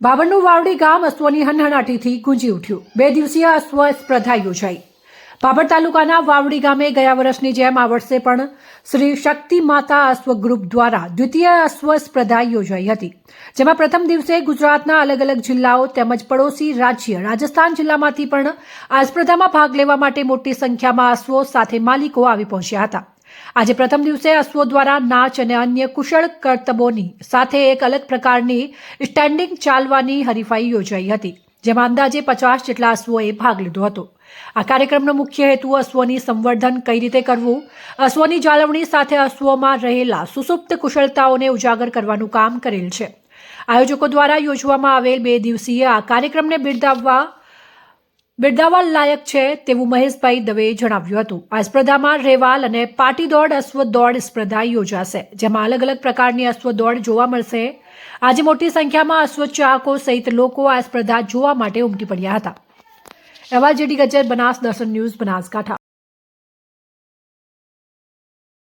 બાબરનું વાવડી ગામ અશ્વની હનહનાટીથી ગુંજી ઉઠ્યું. બે દિવસીય અશ્વ સ્પર્ધા યોજાઈ. ભાભર તાલુકાના વાવડી ગામે ગયા વર્ષની જેમ આ વર્ષે પણ શ્રી શક્તિ માતા અશ્વ ગ્રુપ દ્વારા દ્વિતીય અશ્વ સ્પર્ધા યોજાઈ હતી, જેમાં પ્રથમ દિવસે ગુજરાતના અલગ અલગ જિલ્લાઓ તેમજ પડોશી રાજ્ય રાજસ્થાન જિલ્લામાંથી પણ આ સ્પર્ધામાં ભાગ લેવા માટે મોટી સંખ્યામાં અશ્વો સાથે માલિકો આવી પહોંચ્યા હતા. આજે પ્રથમ દિવસે અશ્વો દ્વારા નાચ અને અન્ય કુશળ કરતબોની સાથે એક અલગ પ્રકારની સ્ટેન્ડિંગ ચાલવાની હરીફાઈ યોજાઈ હતી, જેમાં અંદાજે પચાસ જેટલા અશ્વોએ ભાગ લીધો હતો. આ કાર્યક્રમનો મુખ્ય હેતુ અશ્વની સંવર્ધન કઈ રીતે કરવું, અશ્વની જાળવણી સાથે અશ્વોમાં રહેલા સુસુપ્ત કુશળતાઓને ઉજાગર કરવાનું કામ કરેલ છે. આયોજકો દ્વારા યોજવામાં આવેલ બે દિવસીય આ કાર્યક્રમને બિરદાવવા બિરદાવવા લાયક છે તેવું મહેશભાઈ દવેએ જણાવ્યું હતું. આ સ્પર્ધામાં રેવાલ અને પાટી દોડ અશ્વ દોડ સ્પર્ધા યોજાશે, જેમાં અલગ અલગ પ્રકારની અશ્વ દોડ જોવા મળશે. આજે મોટી સંખ્યામાં અશ્વ ચાહકો સહિત લોકો આ સ્પર્ધા જોવા માટે ઉમટી પડ્યા હતા. એવા જેડી ગજર બનાસ દર્શન ન્યૂઝ બનાસકાંઠા.